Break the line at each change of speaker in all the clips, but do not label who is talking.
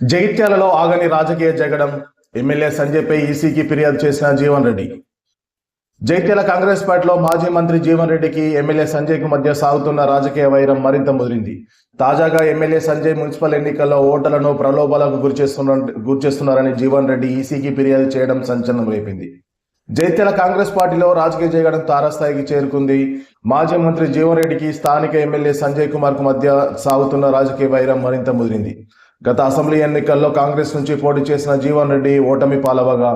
జగిత్యాలలో ఆగని రాజకీయ జగడం ఎమ్మెల్యే సంజయ్పై ఈసీకి ఫిర్యాదు చేసిన జీవన్ రెడ్డి. జగిత్యాల కాంగ్రెస్ పార్టీలో మాజీ మంత్రి జీవన్ రెడ్డికి ఎమ్మెల్యే సంజయ్కి మధ్య సాగుతున్న రాజకీయ వైరం మరింత ముదిరింది. తాజాగా ఎమ్మెల్యే సంజయ్ మున్సిపల్ ఎన్నికల్లో ఓటర్లను ప్రలోభాలకు గురిచేస్తున్న గురిచేస్తున్నారని జీవన్ రెడ్డి ఈసీకి ఫిర్యాదు చేయడం సంచలనం రేపింది జైత్యాల కాంగ్రెస్ పార్టీలో రాజకీయ జగడం తారాస్థాయికి చేరుకుంది. మాజీ మంత్రి జీవన్ రెడ్డికి స్థానిక ఎమ్మెల్యే సంజయ్ కుమార్కు మధ్య సాగుతున్న రాజకీయ వైరం మరింత ముదిరింది. గత అసెంబ్లీ ఎన్నికల్లో కాంగ్రెస్ నుంచి పోటీ చేసిన జీవన్ రెడ్డి ఓటమి పాలవగా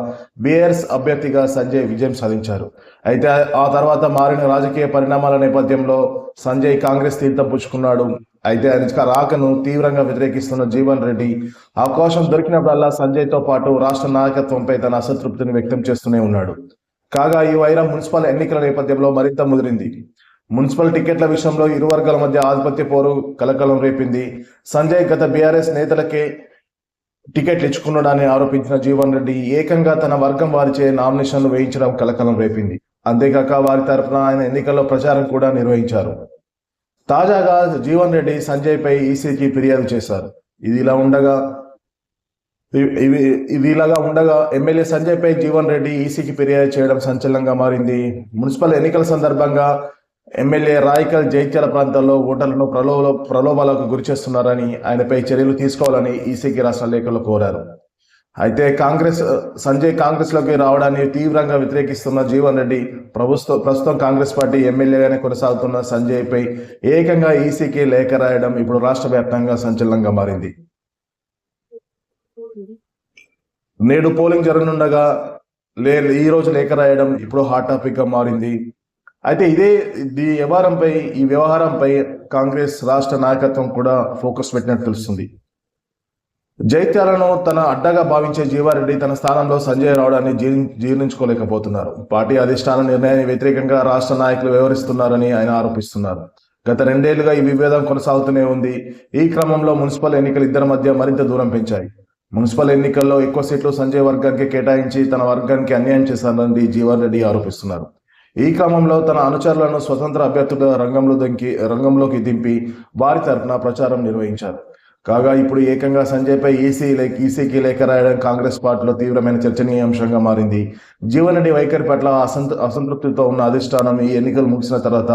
బీఆర్ఎస్ అభ్యర్థిగా సంజయ్ విజయం సాధించారు. అయితే ఆ తర్వాత మారిన రాజకీయ పరిణామాల నేపథ్యంలో సంజయ్ కాంగ్రెస్ తీర్థం పుచ్చుకున్నాడు. అయితే ఆయన రాకను తీవ్రంగా వ్యతిరేకిస్తున్న జీవన్ రెడ్డి అవకాశం దొరికినప్పుడల్లా సంజయ్తో పాటు రాష్ట్ర నాయకత్వంపై తన అసంతృప్తిని వ్యక్తం చేస్తూనే ఉన్నాడు. కాగా ఈ వైరం మున్సిపల్ ఎన్నికల నేపథ్యంలో మరింత ముదిరింది. మున్సిపల్ టికెట్ల విషయంలో ఇరు వర్గాల మధ్య ఆధిపత్య పోరు కలకలం రేపింది. సంజయ్ గత బీఆర్ఎస్ నేతలకే టికెట్లు ఇచ్చుకున్నాడని ఆరోపించిన జీవన్ రెడ్డి ఏకంగా తన వర్గం వారిచే నామినేషన్లు వేయించడం కలకలం రేపింది. అంతేకాక వారి తరఫున ఆయన ఎన్నికల్లో ప్రచారం కూడా నిర్వహించారు. తాజాగా జీవన్ రెడ్డి సంజయ్ పై ఈసీకి ఫిర్యాదు చేశారు. ఇది ఇలా ఉండగా ఇవి- ఇది ఇలాగా ఉండగా ఎమ్మెల్యే సంజయ్ పై జీవన్ రెడ్డి ఈసీకి ఫిర్యాదు చేయడం సంచలనంగా మారింది. మున్సిపల్ ఎన్నికల సందర్భంగా ఎమ్మెల్యే రాయకల్ జైత్యాల ప్రాంతాల్లో ఓటర్లను ప్రలోభ ప్రలోభాలకు గురిచేస్తున్నారని ఆయనపై చర్యలు తీసుకోవాలని ఈసీకి రాష్ట్ర లేఖలు కోరారు. అయితే కాంగ్రెస్ సంజయ్ కాంగ్రెస్లోకి రావడాన్ని తీవ్రంగా వ్యతిరేకిస్తున్న జీవన్ రెడ్డి ప్రభుత్వ ప్రస్తుతం కాంగ్రెస్ పార్టీ ఎమ్మెల్యేగానే కొనసాగుతున్న సంజయ్పై ఏకంగా ఈసీకి లేఖ రాయడం ఇప్పుడు రాష్ట్ర వ్యాప్తంగా సంచలనంగా మారింది. నేడు పోలింగ్ జరగనుండగా లే ఈ రోజు లేఖ రాయడం ఇప్పుడు హాట్ టాపిక్గా మారింది. అయితే ఇదే ఈ వ్యవహారంపై ఈ వ్యవహారంపై కాంగ్రెస్ రాష్ట్ర నాయకత్వం కూడా ఫోకస్ పెట్టినట్టు తెలుస్తుంది. జైత్యాలను తన అడ్డగా భావించే జీవారెడ్డి తన స్థానంలో సంజయ్ రావడాన్ని జీర్ణి జీర్ణించుకోలేకపోతున్నారు. పార్టీ అధిష్టాన నిర్ణయాన్ని వ్యతిరేకంగా రాష్ట్ర నాయకులు వ్యవహరిస్తున్నారని ఆయన ఆరోపిస్తున్నారు. గత రెండేళ్ళుగా ఈ విభేదం కొనసాగుతూనే ఉంది. ఈ క్రమంలో మున్సిపల్ ఎన్నికలు ఇద్దరి మధ్య మరింత దూరం పెంచాయి. మున్సిపల్ ఎన్నికల్లో ఎక్కువ సీట్లు సంజయ్ వర్గానికి కేటాయించి తన వర్గానికి అన్యాయం చేశారని జీవన్ రెడ్డి ఆరోపిస్తున్నారు. ఈ క్రమంలో తన అనుచరులను స్వతంత్ర అభ్యర్థుల రంగంలో దింకి రంగంలోకి దింపి వారి తరఫున ప్రచారం నిర్వహించారు. కాగా ఇప్పుడు ఏకంగా సంజయ్పై ఈసీ లేఖ ఈసీకి లేఖ రాయడం కాంగ్రెస్ పార్టీలో తీవ్రమైన చర్చనీయాంశంగా మారింది. జీవనడి వైఖరి పట్ల అసంత అసంతృప్తితో ఉన్న అధిష్టానం ఈ ఎన్నికలు ముగిసిన తర్వాత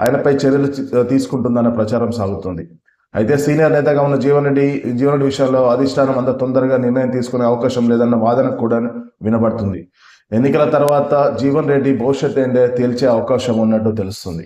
ఆయనపై చర్యలు తీసుకుంటుందనే తీసుకుంటుందన్న ప్రచారం సాగుతోంది. అయితే సీనియర్ నేతగా ఉన్న జీవనడి జీవనడి విషయంలో అధిష్టానం అంత తొందరగా నిర్ణయం తీసుకునే అవకాశం లేదన్న వాదన కూడా వినబడుతుంది. ఎన్నికల తర్వాత జీవన్ రెడ్డి భవిష్యత్ ఏంటే తేల్చే అవకాశం ఉన్నట్టు తెలుస్తుంది.